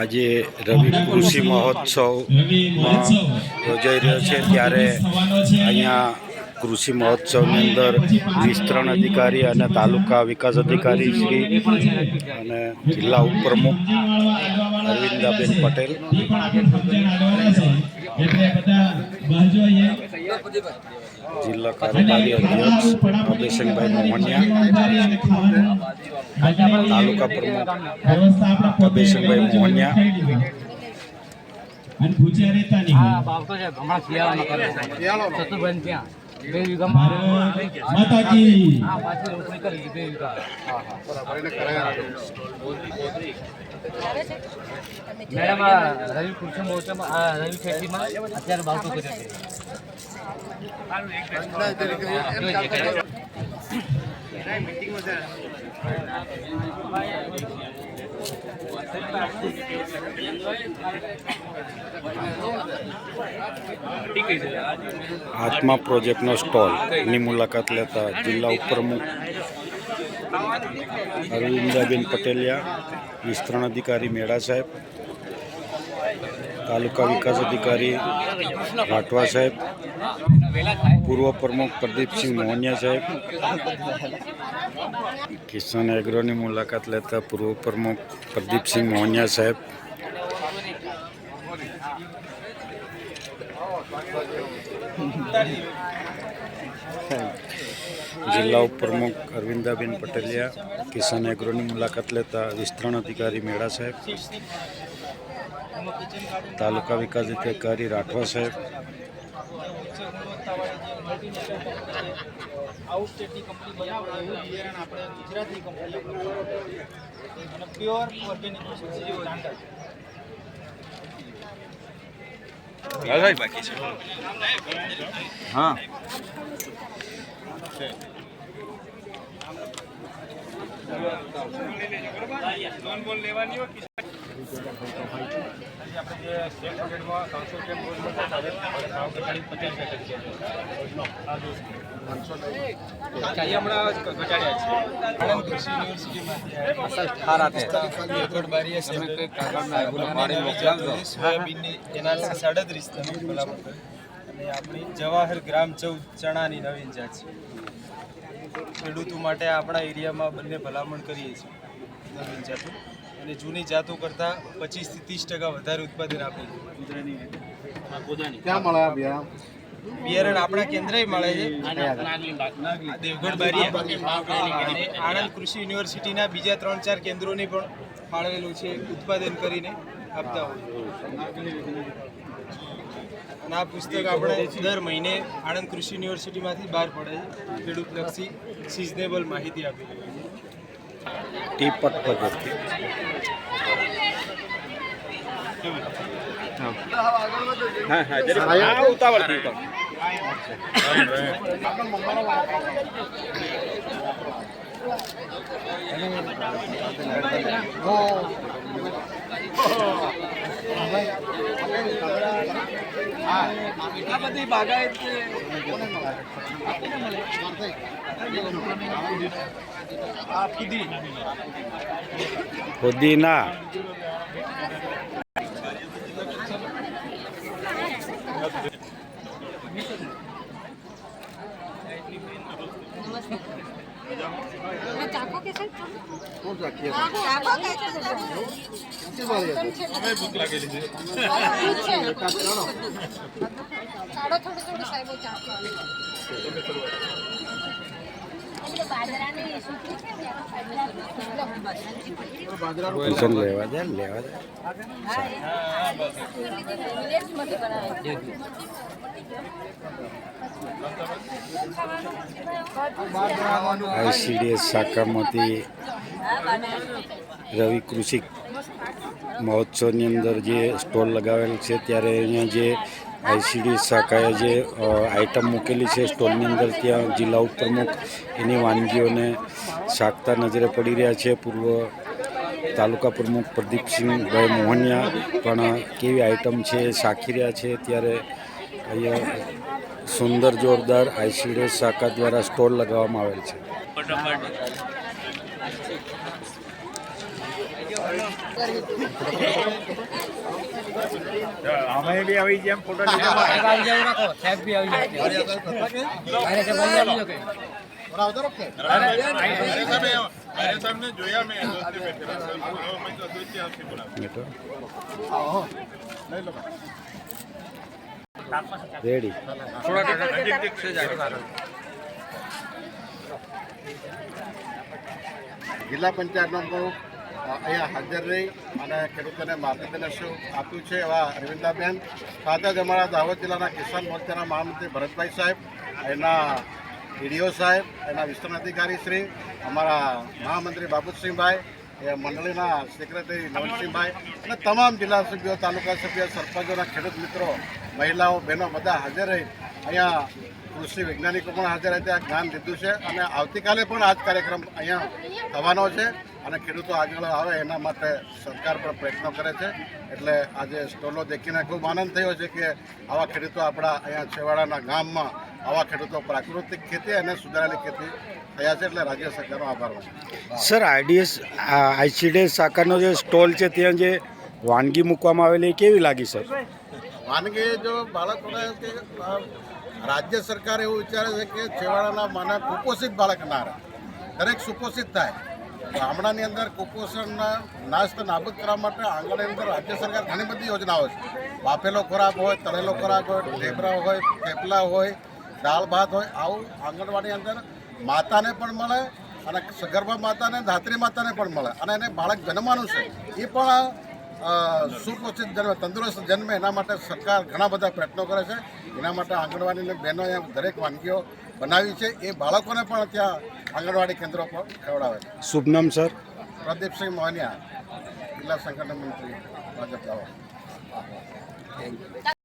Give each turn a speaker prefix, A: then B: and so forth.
A: આજે રવિ કૃષિ મહોત્સવમાં યોજાઈ રહ્યો છે. ત્યારે અહીંયા કૃષિ મહોત્સવની અંદર વિસ્તરણ અધિકારી અને તાલુકા વિકાસ અધિકારી શ્રી અને જિલ્લા ઉપપ્રમુખ અરવિંદાબેન પટેલ. જિલ્લા કાર્યકારી અધ્યક્ષ અભિષેકભાઈ મોહનિયા તાલુકા પ્રમુખ અભિષેકભાઈ મોહનિયા
B: અને ભૂજિયા રહેતા નહીં.
C: હા બાપ તો છે હમણાં શિયાળામાં કરે ચતુર્ભાઈ ત્યાં. બે વીઘામાં પાછી રોપણી કરી બે વીઘા. મેડમ આ રવિ કૃષિ મહોત્સવમાં આ રવિ ખેતીમાં અત્યારે બાવતો કર્યો છે.
A: આત્મા પ્રોજેક્ટનો સ્ટોલની મુલાકાત લેતા જિલ્લા ઉપપ્રમુખ અરવિંદાબેન પટેલિયા, વિસ્તરણ અધિકારી મેળા સાહેબ, તાલુકા વિકાસ અધિકારી રાઠવા સાહેબ પૂર્વ પ્રમુખ પ્રદીપસિંહ મોહનિયા સાહેબ. કિસાન એગ્રોની મુલાકાત લેતા પૂર્વ પ્રમુખ પ્રદીપસિંહ મોહનિયા સાહેબ. જિલ્લા ઉપપ્રમુખ અરવિંદાબેન પટેલિયા કિસાન એગ્રોની મુલાકાત લેતા વિસ્તરણ અધિકારી મેળા સાહેબ. તાલુકા વિકાસ અધિકારી રાઠવા સાહેબ.
D: આઉટસ્ટેટની કંપની બનાવે એવું બિયારણ આપણે ગુજરાતની કંપની અને પ્યોર ઓર્ગેનિક ઘટાડ્યા છે આણંદ કૃષિ યુનિવર્સિટીમાંથી એનાલિસિસ કરી. અને આપણી જવાહર ગ્રામ ચૌદ ચણાની નવીન જાત છે ખેડૂતો માટે આપણા એરિયામાં બંને ભલામણ કરીએ છીએ નવીન જાતો અને જૂની જાતો કરતાં પચીસથી ત્રીસ ટકા વધારે ઉત્પાદન આપે છે. બિયારણ? આપણા કેન્દ્રએ મળે છે. દેવગઢ બારિયા અને આણંદ કૃષિ યુનિવર્સિટીના બીજા ત્રણ ચાર કેન્દ્રોને પણ ફાળવેલું છે ઉત્પાદન કરીને આપતા હોય અને આ પુસ્તક આપણે દર મહિને આણંદ કૃષિ યુનિવર્સિટીમાંથી બહાર પડે છે. ખેડૂતલક્ષી સિઝનેબલ માહિતી આપેલી હોય છે
A: ટીપટ. પદ્ધતિ
D: આ બધી બાગાયત આ ખુદી
A: પુદીના
E: ચાકો કે છે ચાકો કે છે અમે ભૂખ લાગેલી છે ચાડો થોડું થોડું સાહેબો
A: કિશન લેવા દે લેવા દે આઈસીડીએસ શાખામાંથી રવિ કૃષિ મહોત્સવની અંદર જે સ્ટોલ લગાવેલ છે, ત્યારે અહીંયા જે આઈસીડી શાખાએ જે આઈટમ મૂકેલી છે સ્ટોલની અંદર, ત્યાં જિલ્લા ઉપપ્રમુખ એની વાનગીઓને શાકતા નજરે પડી રહ્યા છે. પૂર્વ તાલુકા પ્રમુખ પ્રદીપસિંહભાઈ મોહનિયા પણ કેવી આઇટમ છે એ શાખી રહ્યા છે. ત્યારે અહીંયા સુંદર જોરદાર આઈસીડી શાખા દ્વારા સ્ટોલ લગાવવામાં આવેલ છે.
C: સાહેબ બી આવી જેમ ફોટો આવી
A: રેડી
F: જિલ્લા પંચાયતનો પ્રમુખ અ, અહીંયા હાજર રહી અને ખેડૂતોને માર્ગદર્શન આપ્યું છે એવા અરવિંદાબેન, સાથે જ અમારા દાહોદ જિલ્લાના કિસાન મોરચાના મહામંત્રી ભરતભાઈ સાહેબ, એના ડીડીઓ સાહેબ, એના વિસ્તરણ અધિકારી શ્રી, અમારા મહામંત્રી બાબુસિંહભાઈ, એ મંડળીના સેક્રેટરી નવનસિંહભાઈ અને તમામ જિલ્લા સભ્યો, તાલુકા સભ્યો, સરપંચોના ખેડૂત મિત્રો, મહિલાઓ, બહેનો બધા હાજર રહી અહીંયા કૃષિ વૈજ્ઞાનિકો પણ હાજર રહ્યા ત્યાં જ્ઞાન લીધું છે અને આવતીકાલે પણ આ જ કાર્યક્રમ અહીંયા થવાનો છે અને ખેડૂતો આગળ આવે એના માટે સરકાર પણ પ્રયત્નો કરે છે એટલે આજે સ્ટોલો દેખીને ખૂબ આનંદ થયો છે કે આવા ખેડૂતો આપણા અહીંયા છેવાડાના ગામમાં આવા ખેડૂતો પ્રાકૃતિક ખેતી અને સુધારેલી ખેતી થયા છે એટલે રાજ્ય સરકારનો આભાર માનું.
A: સર આઈડીએસ આઈસીડીએસ શાખાનો જે સ્ટોલ છે ત્યાં જે વાનગી મૂકવામાં આવેલી એ કેવી લાગી સર
F: વાનગી જો બાળકોને રાજ્ય સરકાર એવું વિચારે છે કે છેવાડાના માના કુપોષિત બાળક ના રહે. દરેક સુપોષિત થાય. ગામડાની અંદર કુપોષણના નાશ નાબૂદ કરવા માટે આંગણની અંદર રાજ્ય સરકાર ઘણી બધી યોજનાઓ છે. બાફેલો ખોરાક હોય, તળેલો ખોરાક હોય, ઢેબરા હોય, થેપલા હોય, દાળ ભાત હોય, આવું આંગણવાડી અંદર માતાને પણ મળે અને સગર્ભા માતાને, ધાત્રી માતાને પણ મળે અને એને બાળક જન્મવાનું છે. એ પણ સુપોષિત જન્મે તંદુરસ્ત જન્મે એના માટે સરકાર ઘણા બધા પ્રયત્નો કરે છે. એના માટે આંગણવાડીની બહેનો અહીંયા દરેક વાનગીઓ બનાવી છે. એ બાળકોને પણ ત્યાં આંગણવાડી કેન્દ્રો પર ખવડાવે છે.
A: શુભ નામ સર.
F: પ્રદીપસિંહ મોહનિયા જિલ્લા સંગઠન મંત્રી ભાજપ દાહોદ